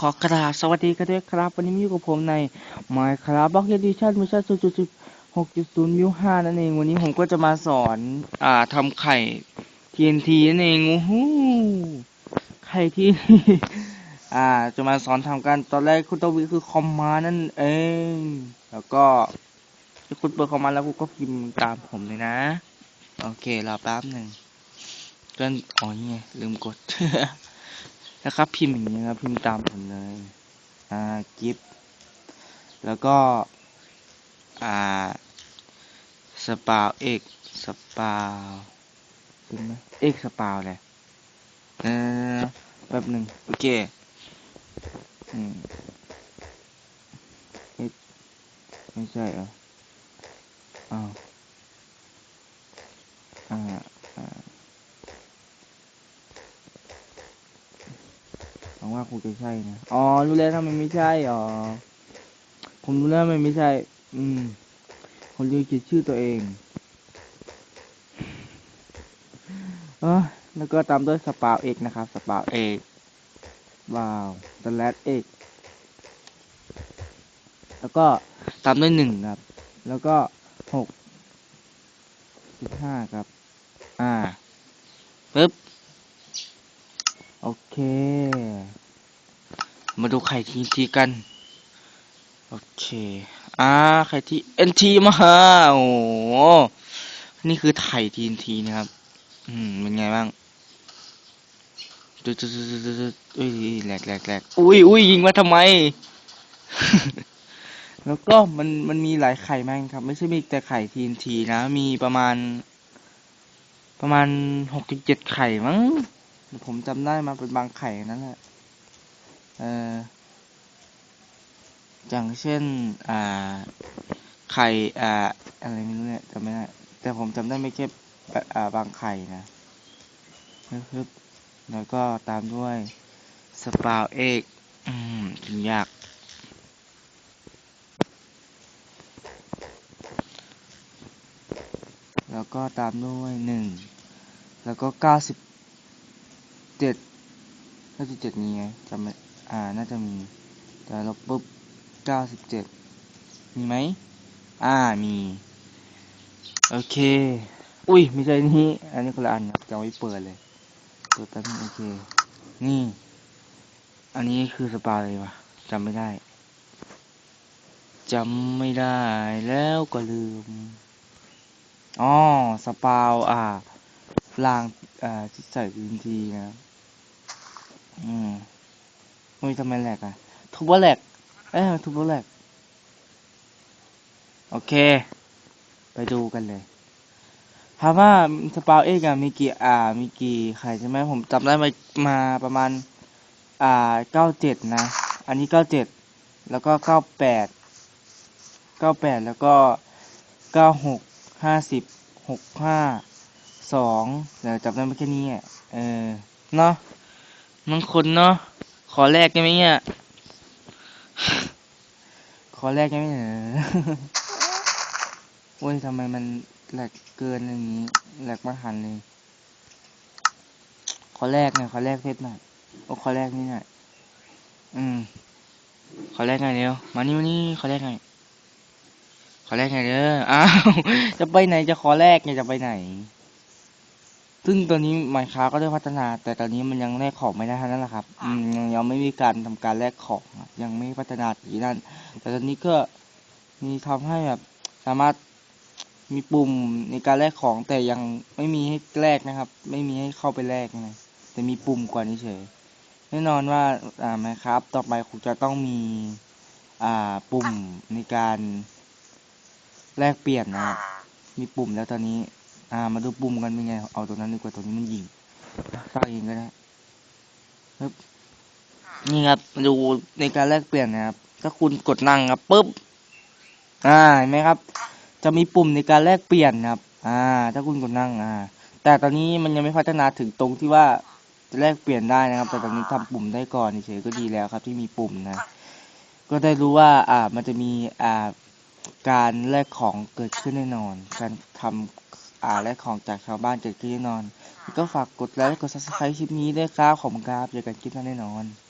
ขอกราบสวัสดีกันด้วยครับ วันนี้มีอยู่กับผมใน Minecraft Block Edition เวอร์ชัน0.6.0มิว5นั่นเอง วันนี้ผมก็จะมาสอน อ่าทำไข่ TNT นั่นเองโอ้โหไข่ที่ อ่า จะมาสอนทำกัน ตอนแรกคุณต้องวิคือคอมมานั่นเอง แล้วก็คุณเปิดคอมมาแล้วคุณก็พิมพ์ตามผมเลยนะ โอเครอแป๊บหนึ่งก็อ๋อนี่ไงลืมกด แล้วครับ พิมพ์อย่างนี้ครับพิมพ์ตามผมเลยอ่ากิฟแล้วก็อ่าสปาวเอกสปาวใช่ไหมเอกสปาวเลยเออแบบหนึ่งโอเคอืมเอ๊ะไม่ใช่เหรออ้าวอ่าอ่า หวังว่าคงจะใช่นะ อ๋อ รู้แล้วทำไมไม่ใช่ อ๋อ ผมรู้แล้วไมไม่ใช่ อืม ผมลืมเขียนชื่อตัวเองเออแล้วก็ตามด้วยสปาวเอกนะครับ สปาวเอกว้าวสแลดเอกแล้วก็ตามด้วยหนึ่งครับ แล้วก็หกสิบห้าครับ อ่าปึ๊บ โอเค มาดูไข่ทีทีกัน โอเค อ่า ไข่ทีเอ็นทีมาโอ้โหนี่คือไข่ทีนทีนะครับ อืม เป็นไงบ้างตึ๊ดตึ๊ดตึ๊ดตึ๊ดตึ๊ดอุ้ยแหลกแหลกแหลกอุ้ยอุ้ยยิงมาทำไม แล้วก็มันมันมีหลายไข่มากครับ ไม่ใช่มีแต่ไข่ทีนทีนะ มีประมาณ ประมาณหกถึงเจ็ดไข่มั้ง ผมจำได้มาเป็นบางไข่นั่นแหละ เอออย่างเช่น อ่า ไข่ อ่า อะไรไม่รู้เนี่ยจำไม่ได้ แต่ผมจำได้ไม่แค่อ่า บางไข่นะฮึบแล้วก็ตามด้วยสปาวเอกอืมถึงยาก แล้วก็ตามด้วยหนึ่ง แล้วก็เก้าสิบ เจ็ดเก้าสิบเจ็ดมีไงจำไม่อ่า น่าจะมี แต่ลบปุ๊บเก้าสิบเจ็ดมีไหม อ่า มี โอเค อุ้ย ไม่ใช่นี่ อันนี้คนละอันครับจะไม่เปิดเลย เปิดแป๊บนึงโอเค นี่ อันนี้คือสปาเลยวะจำไม่ได้จำไม่ได้แล้วก็ลืม อ๋อ สปาว อ่า ลาง อ่าที่ใส่พื้นทีนะ อืมอุ้ยทำไมแหลกอะ ทุบว่าแหลก เอ้ทุบว่าแหลก โอเค ไปดูกันเลยถามว่าสปาวเอกอะมีกี่อ่า มีกี่ไข่ใช่ไหมผมจำได้มามาประมาณ อ่าเก้าเจ็ดนะ อันนี้เก้าเจ็ดแล้วก็เก้าแปดเก้าแปดแล้วก็เก้าหกห้าสิบหกห้าสองเดี๋ยวจับได้ไม่แค่นี้อะเออเนาะ บางคนเนาะ ขอแรกได้ไหมเนี่ย ขอแรกได้ไหมเนี่ยโอ้ยทำไมมันแหลกเกินอย่างนี้แหลกมาหันเลย ขอแรกหน่อยขอแรกเพชรหน่อย โอ้ขอแรกนี่หน่อย อืม ขอแรกหน่อยเดียว มานี่มานี่ขอแรกหน่อย ขอแรกหน่อยเด้อ อ้าว จะไปไหนจะขอแรกเนี่ยจะไปไหน ซึ่งตัวนี้ไมค้าก็ได้พัฒนา แต่ตอนนี้มันยังแลกของไม่ได้เท่านั้นแหละครับอืมยังยังไม่มีการทำการแลกของครับยังไม่พัฒนาถึงนั่น แต่ตอนนี้ก็มีทำให้แบบสามารถมีปุ่มในการแลกของ แต่ยังไม่มีให้แลกนะครับ ไม่มีให้เข้าไปแลกนะแต่มีปุ่มกว่านี้เฉยแน่นอนว่าอ่าไหมครับต่อไปคงจะต้องมีอ่าปุ่มในการแลกเปลี่ยนนะครับมีปุ่มแล้วตอนนี้ อ่า มาดูปุ่มกันเป็นไง เอาตัวนั้นดีกว่าตัวนี้มันยิงสร้างเองก็ได้ครับนี่ครับดูในการแลกเปลี่ยนนะครับ ถ้าคุณกดนั่งครับปุ๊บอ่าเห็นไหมครับ จะมีปุ่มในการแลกเปลี่ยนครับ อ่า ถ้าคุณกดนั่งอ่า แต่ตอนนี้มันยังไม่พัฒนาถึงตรงที่ว่าจะแลกเปลี่ยนได้นะครับ แต่ตอนนี้ทำปุ่มได้ก่อนเฉยก็ดีแล้วครับ ที่มีปุ่มนะ ก็ได้รู้ว่า อ่า มันจะมีอ่าการแลกของเกิดขึ้นแน่นอน การทำ อ่าและของจากชาวบ้านเกิดขึ้นแน่นอน ก็ฝากกดไลค์กดซับสไครต์คลิปนี้ด้วยครับขอบคุณครับเจอกันคลิปหน้าแน่นอน